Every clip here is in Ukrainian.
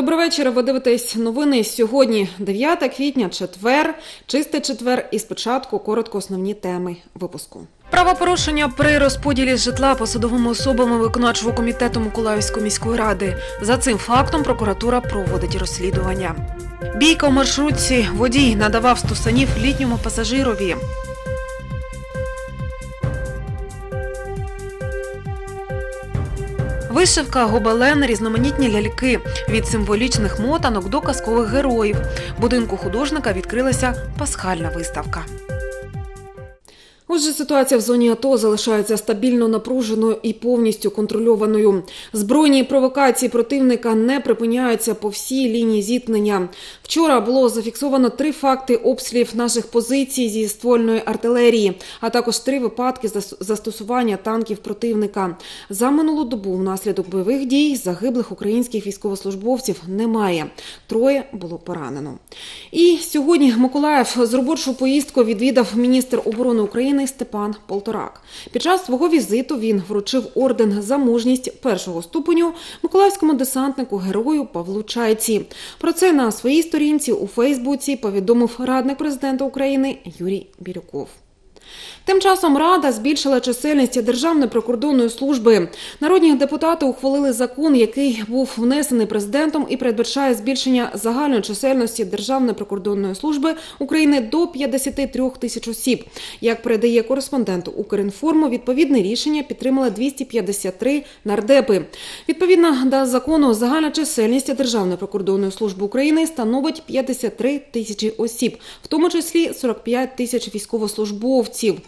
Добрий вечір. Ви дивитесь новини сьогодні, 9 квітня, четвер, чистий четвер. І спочатку коротко основні теми випуску. Правопорушення при розподілі житла посадовими особами виконавчого комітету Миколаївської міської ради. За цим фактом прокуратура проводить розслідування. Бійка у маршрутці водій надавав стусанів літньому пасажирові. Вишивка, гобелен, різноманітні ляльки від символічних мотанок до казкових героїв. Будинку художника відкрилася пасхальна виставка. Отже, ситуація в зоні АТО залишається стабільно напруженою і повністю контрольованою. Збройні провокації противника не припиняються по всій лінії зіткнення. Вчора було зафіксовано три факти обстрілів наших позицій зі ствольної артилерії, а також три випадки застосування танків противника. За минулу добу внаслідок бойових дій загиблих українських військовослужбовців немає. Троє було поранено. І сьогодні Миколаїв з робочою поїздкою відвідав міністр оборони України полонений Степан Полторак. Під час свого візиту він вручив орден за мужність першого ступеню миколаївському десантнику герою Павлу Чайці. Про це на своїй сторінці у Фейсбуці повідомив радник президента України Юрій Бірюков. Тим часом Рада збільшила чисельність Державної прикордонної служби. Народні депутати ухвалили закон, який був внесений президентом і передбачає збільшення загальної чисельності Державної прикордонної служби України до 53 тисяч осіб. Як передає кореспондент Укрінформу, відповідне рішення підтримали 253 нардепи. Відповідно до закону, загальна чисельність Державної прикордонної служби України становить 53 тисячі осіб, в тому числі 45 тисяч військовослужбовців.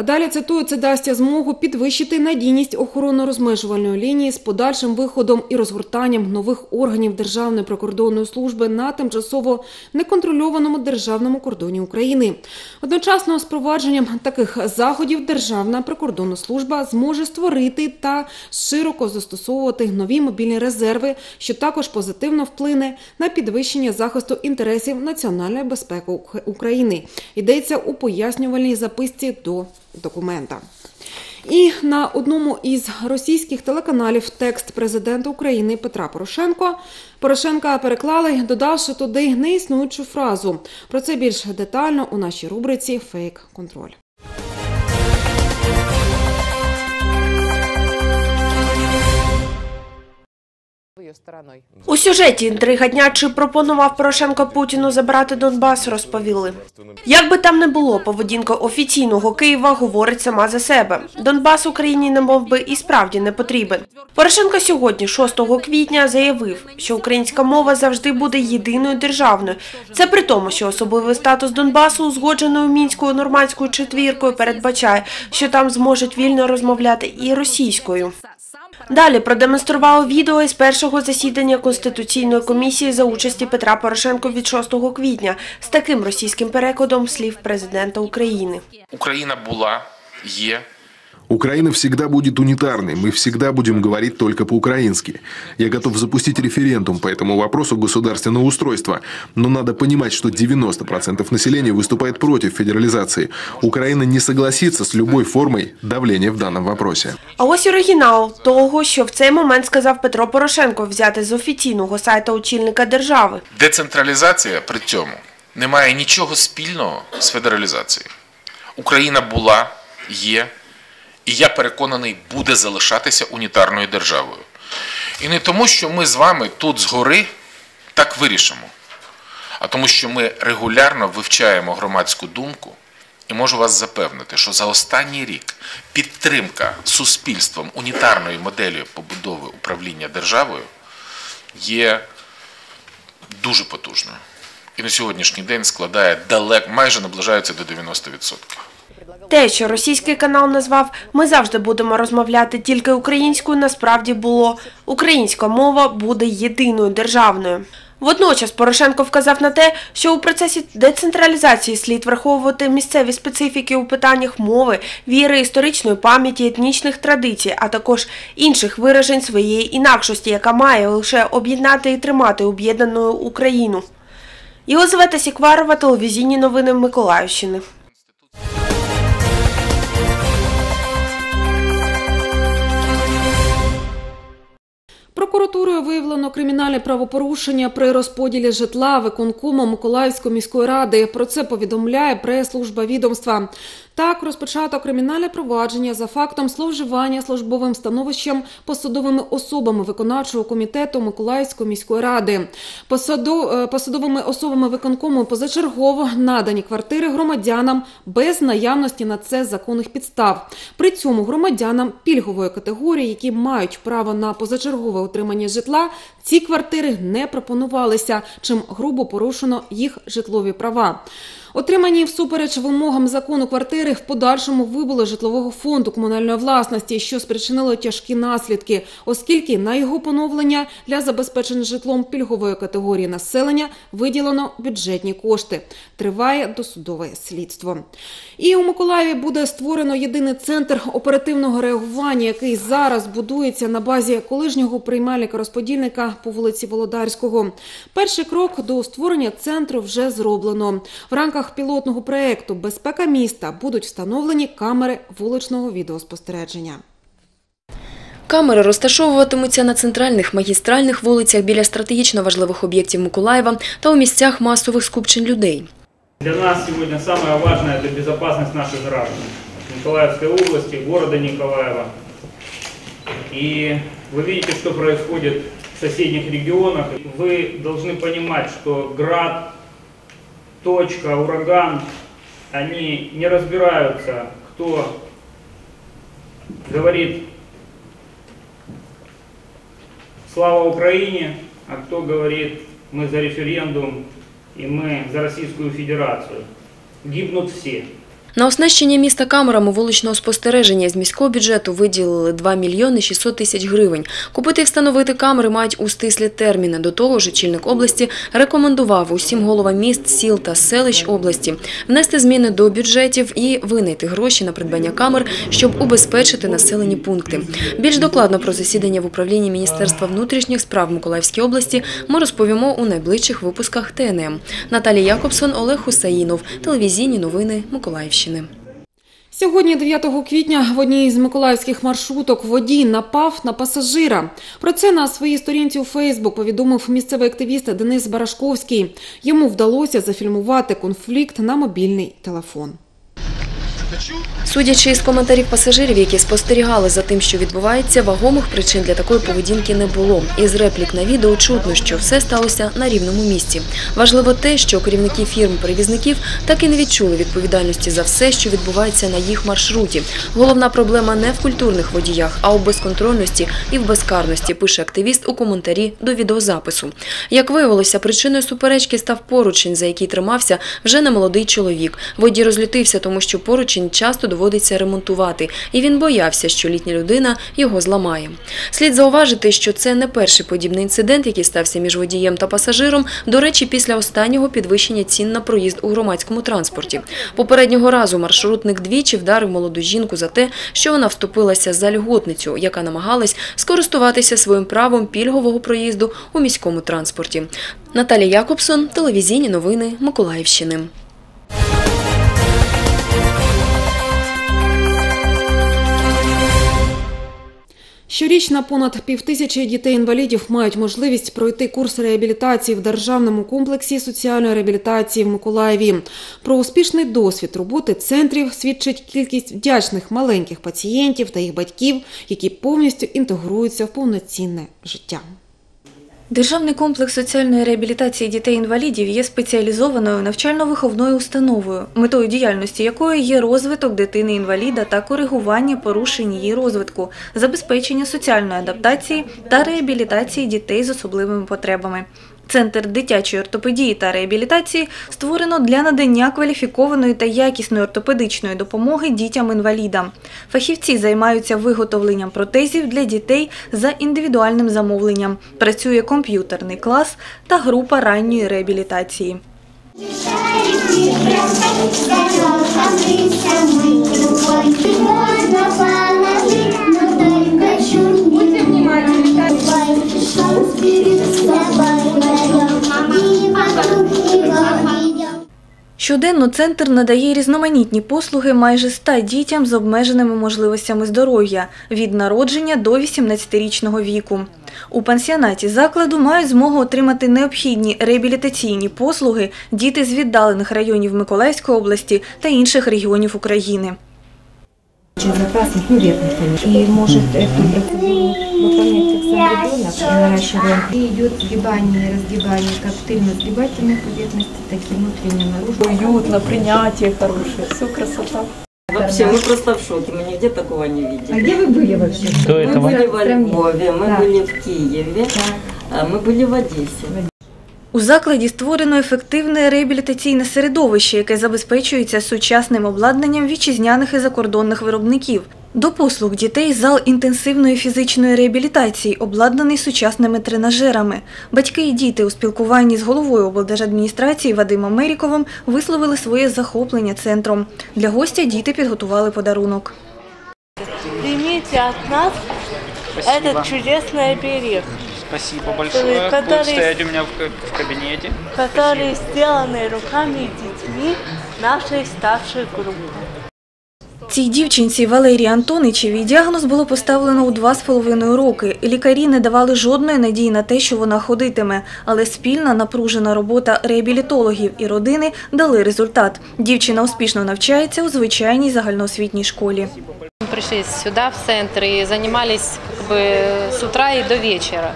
Далі цитую, це дасть змогу підвищити надійність охоронно-розмежувальної лінії з подальшим виходом і розгортанням нових органів Державної прикордонної служби на тимчасово неконтрольованому державному кордоні України. Одночасно з провадженням таких заходів Державна прикордонна служба зможе створити та широко застосовувати нові мобільні резерви, що також позитивно вплине на підвищення захисту інтересів національної безпеки України. Йдеться у пояснювальній записці до документа. І на одному із російських телеканалів текст президента України Петра Порошенко Порошенка переклали, додавши туди неіснуючу фразу. Про це більш детально у нашій рубриці Фейк контроль. У сюжеті інтрига дня чи пропонував Порошенко Путіну забрати Донбас, розповіли. Як би там не було, поведінка офіційного Києва говорить сама за себе. Донбас Україні не мов би і справді не потрібен. Порошенко сьогодні, 6 квітня, заявив, що українська мова завжди буде єдиною державною. Це при тому, що особливий статус Донбасу, узгодженою мінською нормандською четвіркою, передбачає, що там зможуть вільно розмовляти і російською. Далі продемонстрували відео із першого засідання конституційної комісії за участі Петра Порошенко від 6 квітня з таким російським перекладом слів президента України. Україна була, є Украина всегда будет унитарной, мы всегда будем говорить только по-украински. Я готов запустить референдум по этому вопросу государственного устройства, но надо понимать, что 90% населения выступает против федерализации. Украина не согласится с любой формой давления в данном вопросе. А ось оригінал того, що в цей момент сказав Петро Порошенко, взяти з офіційного сайту очільника держави. Децентралізація при цьому не має нічого спільного з федералізацією. Україна була, є і я переконаний, буде залишатися унітарною державою. І не тому, що ми з вами тут згори так вирішимо, а тому, що ми регулярно вивчаємо громадську думку. І можу вас запевнити, що за останній рік підтримка суспільством унітарної моделі побудови управління державою є дуже потужною. І на сьогоднішній день складає далеко, майже наближається до 90%. Те, що російський канал назвав Ми завжди будемо розмовляти тільки українською, насправді було українська мова буде єдиною державною. Водночас Порошенко вказав на те, що у процесі децентралізації слід враховувати місцеві специфіки у питаннях мови, віри, історичної пам'яті, етнічних традицій, а також інших виражень своєї інакшості, яка має лише об'єднати і тримати об'єднану Україну. Єлизавета Сікварова, телевізійні новини Миколаївщини. Прокуратурою виявлено кримінальне правопорушення при розподілі житла виконкомом Миколаївської міської ради. Про це повідомляє прес-служба відомства. Так, розпочато кримінальне провадження за фактом зловживання службовим становищем посадовими особами виконавчого комітету Миколаївської міської ради. Посадо- е, посадовими особами виконкому позачергово надані квартири громадянам без наявності на це законних підстав. При цьому громадянам пільгової категорії, які мають право на позачергове отримання житла, ці квартири не пропонувалися, чим грубо порушено їх житлові права. Отримані всупереч вимогам закону квартири в подальшому вибули житлового фонду комунальної власності, що спричинило тяжкі наслідки, оскільки на його поновлення для забезпечення житлом пільгової категорії населення виділено бюджетні кошти. Триває досудове слідство. І у Миколаєві буде створено єдиний центр оперативного реагування, який зараз будується на базі колишнього приймальника розподільника по вулиці Володарського. Перший крок до створення центру вже зроблено. В рамках пілотного проекту Безпека міста будуть встановлені камери вуличного відеоспостереження. Камери розташовуватимуться на центральних магістральних вулицях біля стратегічно важливих об'єктів Миколаєва та у місцях масових скупчень людей. Для нас сегодня самое важное – это безопасность наших граждан Николаевской области, города Николаева. И вы видите, что происходит в соседних регионах. Вы должны понимать, что град, точка, ураган, они не разбираются, кто говорит «Слава Украине», а кто говорит «Мы за референдум» и «Мы за Российскую Федерацию». Гибнут все. На оснащення міста камерами вуличного спостереження з міського бюджету виділили 2 мільйони 600 тисяч гривень. Купити і встановити камери мають у стислі терміни. До того ж, очільник області рекомендував усім головам міст, сіл та селищ області внести зміни до бюджетів і винайти гроші на придбання камер, щоб убезпечити населені пункти. Більш докладно про засідання в управлінні Міністерства внутрішніх справ Миколаївській області ми розповімо у найближчих випусках ТНМ. Наталія Якобсон, Олег Хусаїнов. Телевізійні новини Миколаївщини. Сьогодні, 9 квітня, в одній з миколаївських маршруток водій напав на пасажира. Про це на своїй сторінці у Фейсбук повідомив місцевий активіст Денис Барашковський. Йому вдалося зафільмувати конфлікт на мобільний телефон. Судячи із коментарів пасажирів, які спостерігали за тим, що відбувається, вагомих причин для такої поведінки не було. Із реплік на відео чутно, що все сталося на рівному місці. Важливо те, що керівники фірм-перевізників так і не відчули відповідальності за все, що відбувається на їх маршруті. Головна проблема не в культурних водіях, а у безконтрольності і в безкарності, пише активіст у коментарі до відеозапису. Як виявилося, причиною суперечки став поручень, за який тримався вже немолодий чоловік. Водій розлютився, тому що поручень часто доводиться ремонтувати, і він боявся, що літня людина його зламає. Слід зауважити, що це не перший подібний інцидент, який стався між водієм та пасажиром. До речі, після останнього підвищення цін на проїзд у громадському транспорті. Попереднього разу маршрутник двічі вдарив молоду жінку за те, що вона вступилася за льготницю, яка намагалась скористуватися своїм правом пільгового проїзду у міському транспорті. Наталія Якобсон, телевізійні новини Миколаївщини. Щорічно понад півтисячі дітей-інвалідів мають можливість пройти курс реабілітації в державному комплексі соціальної реабілітації в Миколаєві. Про успішний досвід роботи центрів свідчить кількість вдячних маленьких пацієнтів та їх батьків, які повністю інтегруються в повноцінне життя. Державний комплекс соціальної реабілітації дітей-інвалідів є спеціалізованою навчально-виховною установою, метою діяльності якої є розвиток дитини-інваліда та коригування порушень її розвитку, забезпечення соціальної адаптації та реабілітації дітей з особливими потребами. Центр дитячої ортопедії та реабілітації створено для надання кваліфікованої та якісної ортопедичної допомоги дітям-інвалідам. Фахівці займаються виготовленням протезів для дітей за індивідуальним замовленням. Працює комп'ютерний клас та група ранньої реабілітації. Будьте внимательны. Щоденно центр надає різноманітні послуги майже 100 дітям з обмеженими можливостями здоров'я від народження до 18-річного віку. У пансіонаті закладу мають змогу отримати необхідні реабілітаційні послуги діти з віддалених районів Миколаївської області та інших регіонів України. Безопасных, ну, верхних, конечно. И может эту процедуру выполнять как сам ребенок, наращиваем. И идет сгибание и разгибание как тыльно-сгибательной поверхности, так и внутренне-наружной. уютно, принятие хорошее, все красота. Вообще, мы просто в шоке, мы нигде такого не А видели. где вы были вообще? До мы были во. Львове, мы Да. были в Киеве, а мы были в Одессе. У закладі створено ефективне реабілітаційне середовище, яке забезпечується сучасним обладнанням вітчизняних і закордонних виробників. До послуг дітей зал інтенсивної фізичної реабілітації, обладнаний сучасними тренажерами. Батьки і діти у спілкуванні з головою облдержадміністрації Вадимом Меріковим висловили своє захоплення центром. Для гостя діти підготували подарунок. Примите от нас этот чудесный оберег, Спасибо Который- большое. Будет который- стоять у меня в, ка- в кабинете. который сделанный руками и детьми нашей старшей группы. Цій дівчинці Валерії Антоничевій діагноз було поставлено у два з половиною роки. Лікарі не давали жодної надії на те, що вона ходитиме, але спільна напружена робота реабілітологів і родини дали результат. Дівчина успішно навчається у звичайній загальноосвітній школі. Мы пришли сюда, в центр, и занимались как бы с утра и до вечера.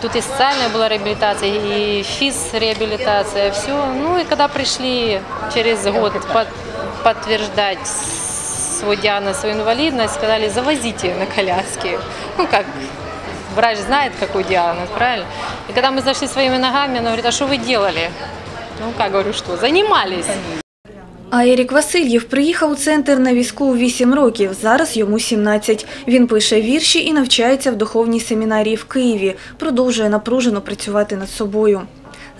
Тут и социальная была реабилитация, и физреабилитация, все. Ну и когда пришли через год под- подтверждать свой диагноз, свою инвалидность, сказали, завозите на коляске. Ну как, врач знает, какой диагноз, правильно? И когда мы зашли своими ногами, она говорит, а что вы делали? Ну как, говорю, что? Занимались. А Ерік Васильєв приїхав у центр на візку у 8 років, зараз йому 17. Він пише вірші і навчається в духовній семінарії в Києві, продовжує напружено працювати над собою.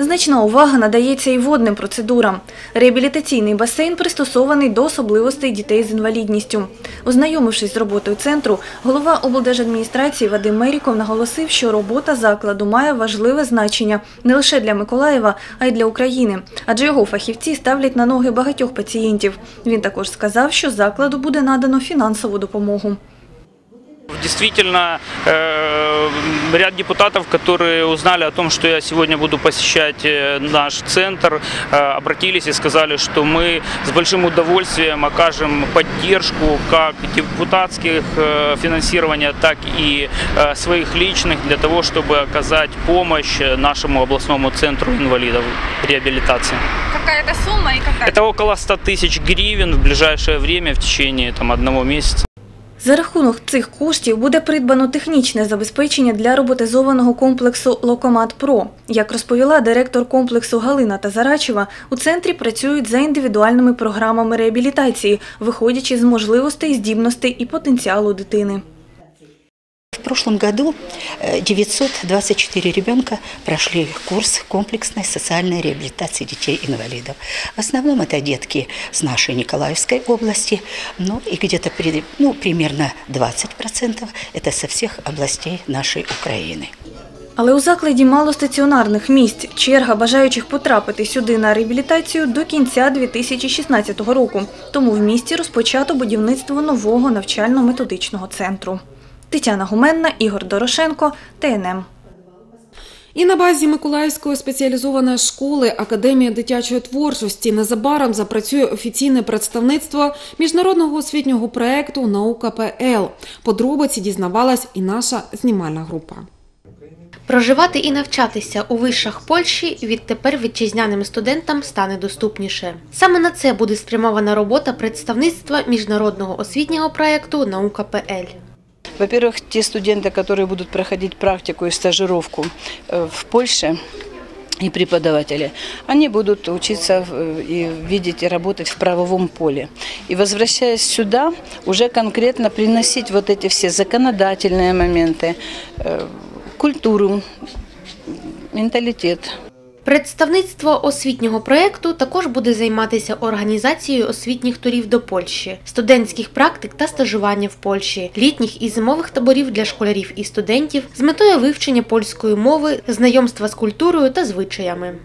Значна увага надається і водним процедурам. Реабілітаційний басейн пристосований до особливостей дітей з інвалідністю. Ознайомившись з роботою центру, голова облдержадміністрації Вадим Меріков наголосив, що робота закладу має важливе значення не лише для Миколаєва, а й для України, адже його фахівці ставлять на ноги багатьох пацієнтів. Він також сказав, що закладу буде надано фінансову допомогу. Действительно, э, ряд депутатов, которые узнали о том, что я сегодня буду посещать э, наш центр, э, обратились и сказали, что мы с большим удовольствием окажем поддержку как депутатских финансирования, так и своих личных для того, чтобы оказать помощь нашему областному центру инвалидов реабилитации. Какая-то сумма и какая? Это около 100 тысяч гривен в ближайшее время, в течение там, одного месяца. За рахунок цих коштів буде придбано технічне забезпечення для роботизованого комплексу Локомат Про. Як розповіла директор комплексу Галина Тазарачева, у центрі працюють за індивідуальними програмами реабілітації, виходячи з можливостей, здібностей і потенціалу дитини. В прошлом году э, 924 ребенка прошли курс комплексной социальной реабилитации детей-инвалидов. В основном это детки с нашей Николаевской области, ну и где-то при- ну, примерно 20% это со всех областей нашей Украины. Але у закладі мало стаціонарних місць. Черга бажаючих потрапити сюди на реабілітацію до кінця 2016 року. Тому в місті розпочато будівництво нового навчально-методичного центру. Тетяна Гуменна, Ігор Дорошенко, ТНМ. І на базі Миколаївської спеціалізованої школи Академія дитячої творчості незабаром запрацює офіційне представництво міжнародного освітнього проекту Наука ПЛ. Подробиці дізнавалась і наша знімальна група. Проживати і навчатися у вишах Польщі відтепер вітчизняним студентам стане доступніше. Саме на це буде спрямована робота представництва міжнародного освітнього проєкту Наука ПЛ. Во-первых, те студенты, которые будут проходить практику и стажировку э, в Польше, и преподаватели, они будут учиться в- и видеть и работать в правовом поле. И возвращаясь сюда, уже конкретно приносить вот эти все законодательные моменты, э, культуру, менталитет. Представництво освітнього проєкту також буде займатися організацією освітніх турів до Польщі, студентських практик та стажування в Польщі, літніх і зимових таборів для школярів і студентів з метою вивчення польської мови, знайомства з культурою та звичаями.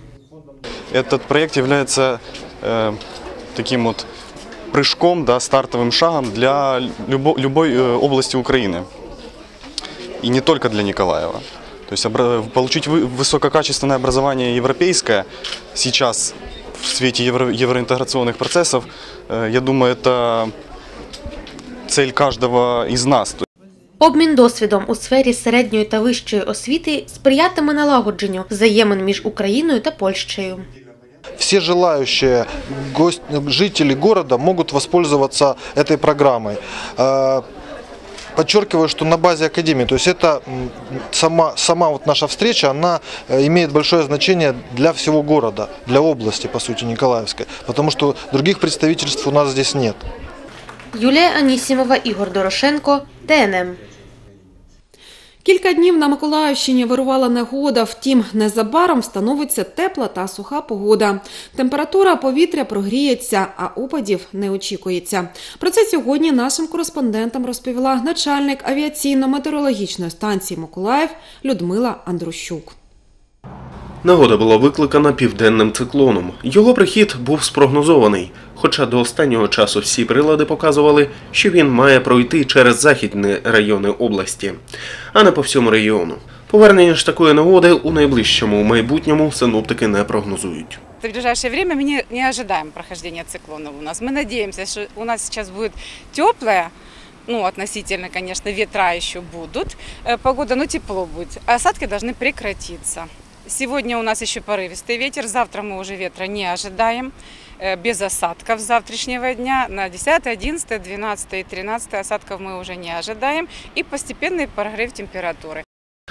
Этот проект является э, таким вот прыжком, да, стартовым шагом для любо- любой э, области Украины. И не только для Николаева. То есть обра- получить вы- высококачественное образование европейское сейчас в свете евро- евроинтеграционных процессов, э, я думаю, это цель каждого из нас. Обмін досвідом у сфері середньої та вищої освіти сприятиме налагодженню взаємин між Україною та Польщею. все желающие гость, жители города могут воспользоваться этой программой. Э, Подчеркиваю, что на базе академии, то есть это м, сама, сама вот наша встреча, она э, имеет большое значение для всего города, для области, по сути, Николаевской, потому что других представительств у нас здесь нет. Юлія Анісімова, Ігор Дорошенко, ТНМ. Кілька днів на Миколаївщині вирувала негода, втім, незабаром встановиться тепла та суха погода. Температура повітря прогріється, а опадів не очікується. Про це сьогодні нашим кореспондентам розповіла начальник авіаційно-метеорологічної станції Миколаїв Людмила Андрущук. Негода була викликана південним циклоном. Його прихід був спрогнозований, хоча до останнього часу всі прилади показували, що він має пройти через західні райони області, а не по всьому регіону. Повернення ж такої негоди у найближчому майбутньому синоптики не прогнозують. В ближайшее время мы не, не ожидаем прохождения циклонов у нас. Мы надеемся, что у нас сейчас будет теплая, ну, относительно, конечно, ветра еще будут, э, погода, но тепло будет. А Осадки должны прекратиться. Сегодня у нас еще порывистый ветер, завтра мы уже ветра не ожидаем, э, без осадков с завтрашнего дня. На 10, 11, 12 и 13 осадков мы уже не ожидаем. И постепенный прогрев температуры.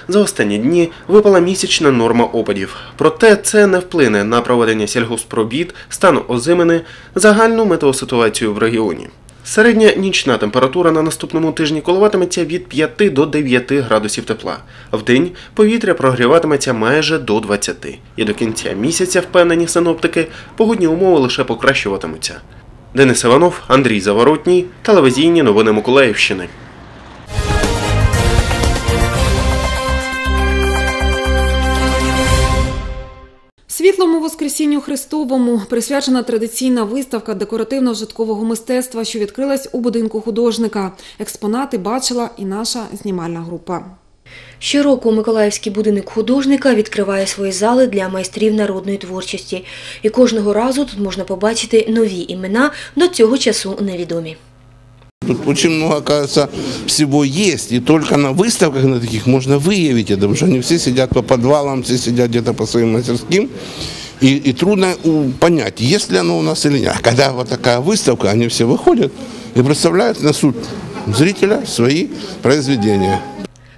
За останні дні випала місячна норма опадів. Проте це не вплине на проведення сільгоспробіт, стан озимини, загальну метеоситуацію в регіоні. Середня нічна температура на наступному тижні коливатиметься від 5 до 9 градусів тепла. Вдень повітря прогріватиметься майже до 20. І до кінця місяця, впевнені синоптики, погодні умови лише покращуватимуться. Денис Іванов, Андрій Заворотній, телевізійні новини Миколаївщини. Світлому Воскресінню Христовому присвячена традиційна виставка декоративно-житкового мистецтва, що відкрилась у будинку художника. Експонати бачила і наша знімальна група. Щороку Миколаївський будинок художника відкриває свої зали для майстрів народної творчості. І кожного разу тут можна побачити нові імена до цього часу невідомі. Тут очень много, кажется, всего есть, и только на выставках на таких можно выявить это, потому что они все сидят по подвалам, все сидят где-то по своим мастерским, и, и трудно у- понять, есть ли оно у нас или нет. А когда вот такая выставка, они все выходят и представляют на суд зрителя свои произведения.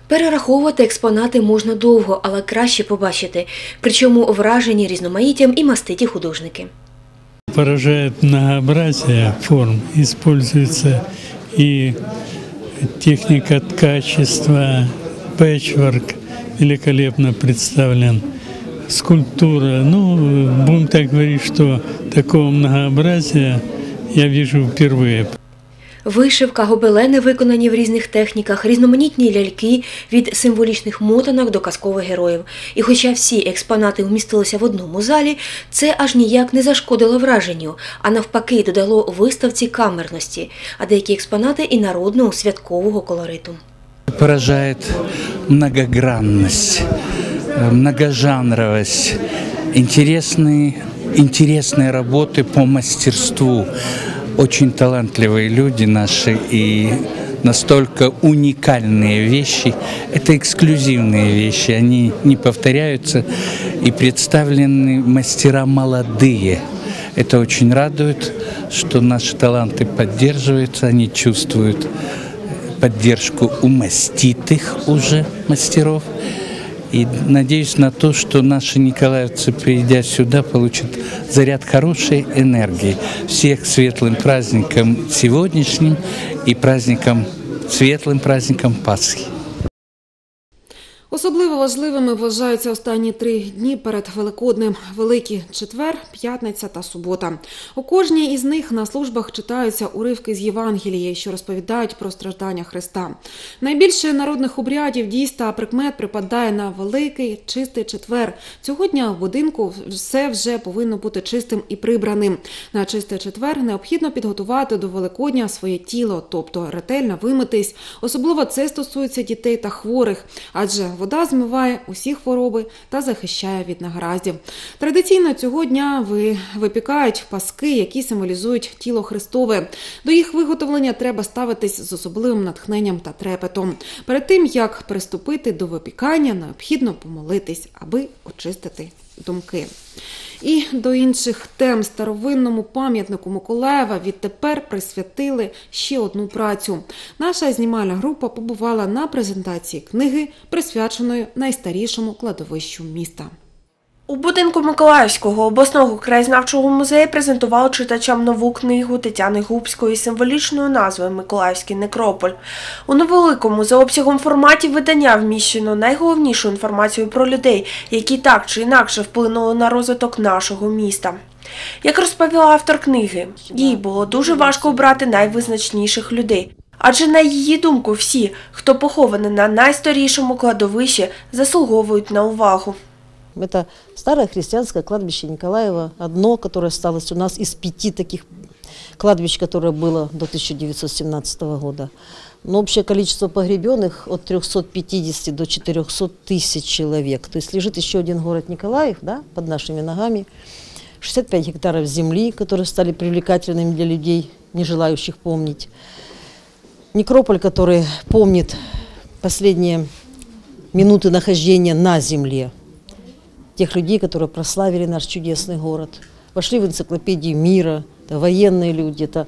Перераховувати експонати можна довго, але краще побачити. Причому вражені різноманіттям і маститі художники. Поражает многообразие форм. Используется и техника ткачества, пэтчворк великолепно представлен, скульптура. Ну, будем так говорить, что такого многообразия я вижу впервые. Вишивка, гобелени виконані в різних техніках, різноманітні ляльки від символічних мотанок до казкових героїв. І хоча всі експонати вмістилися в одному залі, це аж ніяк не зашкодило враженню, а навпаки додало виставці камерності, а деякі експонати і народного святкового колориту. поражает многогранность, э, многожанровость, интересные, интересные работы по мастерству. Очень талантливые люди наши и настолько уникальные вещи. Это эксклюзивные вещи, они не повторяются и представлены мастера молодые. Это очень радует, что наши таланты поддерживаются, они чувствуют поддержку у маститых уже мастеров. И надеюсь на то, что наши николаевцы, придя сюда, получат заряд хорошей энергии. Всех светлым праздником сегодняшним и праздником, светлым праздником Пасхи. Особливо важливими вважаються останні три дні перед Великоднем – Великий четвер, п'ятниця та субота. У кожній із них на службах читаються уривки з Євангелії, що розповідають про страждання Христа. Найбільше народних обрядів, дійс та прикмет припадає на Великий чистий четвер. Цього дня в будинку все вже повинно бути чистим і прибраним. На чистий четвер необхідно підготувати до Великодня своє тіло, тобто ретельно вимитись. Особливо це стосується дітей та хворих, адже вода змиває усі хвороби та захищає від нагараздів. Традиційно цього дня ви випікають паски, які символізують тіло Христове. До їх виготовлення треба ставитись з особливим натхненням та трепетом. Перед тим як приступити до випікання, необхідно помолитись, аби очистити думки. І до інших тем старовинному пам'ятнику Миколаєва відтепер присвятили ще одну працю. Наша знімальна група побувала на презентації книги, присвяченої найстарішому кладовищу міста. У будинку Миколаївського обласного краєзнавчого музею презентували читачам нову книгу Тетяни Губської з символічною назвою Миколаївський некрополь. У невеликому за обсягом форматі видання вміщено найголовнішу інформацію про людей, які так чи інакше вплинули на розвиток нашого міста. Як розповіла автор книги, їй було дуже важко обрати найвизначніших людей. Адже на її думку, всі, хто похований на найстарішому кладовищі, заслуговують на увагу. Это старое христианское кладбище Николаева, одно, которое осталось у нас из пяти таких кладбищ, которое было до 1917 года. Но общее количество погребенных от 350 до 400 тысяч человек. То есть лежит еще один город Николаев да, под нашими ногами. 65 гектаров земли, которые стали привлекательными для людей, не желающих помнить. Некрополь, который помнит последние минуты нахождения на земле тех людей, которые прославили наш чудесный город. Вошли в энциклопедию мира, это военные люди, это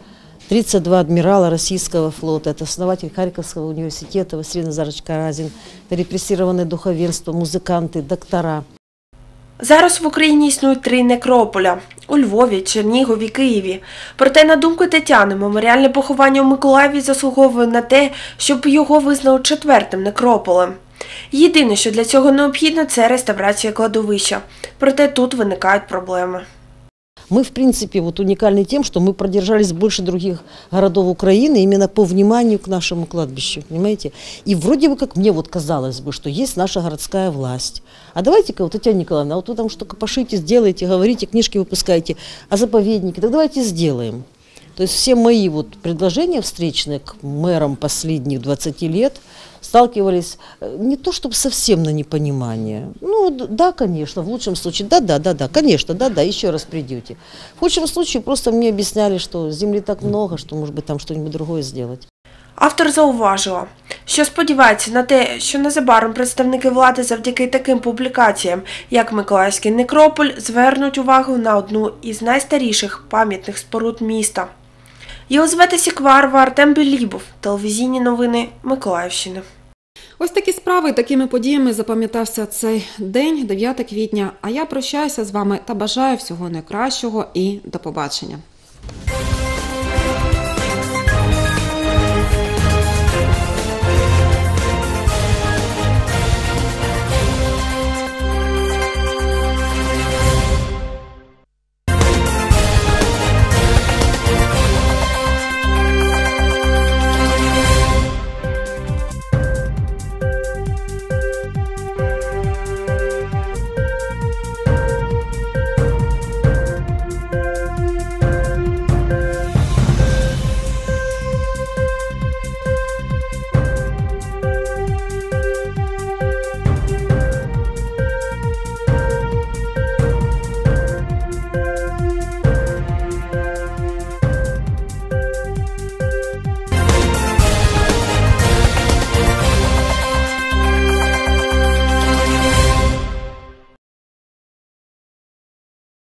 32 адмирала российского флота, это основатель Харьковского университета Василий Назарович Каразин, это репрессированное духовенство, музыканты, доктора. Зараз в Україні існують три некрополя у Львові, Чернігові, Києві. Проте, на думку Тетяни, меморіальне поховання у Миколаєві заслуговує на те, щоб його визнали четвертим некрополем. Єдине, що для цього необхідно, це реставрація кладовища. Проте тут виникають проблеми. Мы, в принципе, вот уникальны тем, что мы продержались больше других городов Украины именно по вниманию к нашему кладбищу, понимаете? И вроде бы как мне вот казалось бы, что есть наша городская власть. А давайте-ка, вот, Татьяна Николаевна, а вот вы там что-то пошите, сделайте, говорите, книжки выпускаете, а заповедники, так давайте сделаем. То есть все мои вот предложения встречные к мэрам последних 20 лет сталкивались э, не то чтобы совсем на непонимание. Ну д- да, конечно, в лучшем случае, да, да, да, да, конечно, да, да, еще раз придете. В худшем случае просто мне объясняли, что земли так много, что может быть там что-нибудь другое сделать. Автор зауважила, що сподівається на те, що незабаром представники влади завдяки таким публікаціям, як Миколаївський некрополь, звернуть увагу на одну із найстаріших пам'ятних споруд міста. Єлизавета Сікварова, Артем Білібов, телевізійні новини Миколаївщини. Ось такі справи, такими подіями запам'ятався цей день, 9 квітня. А я прощаюся з вами та бажаю всього найкращого і до побачення.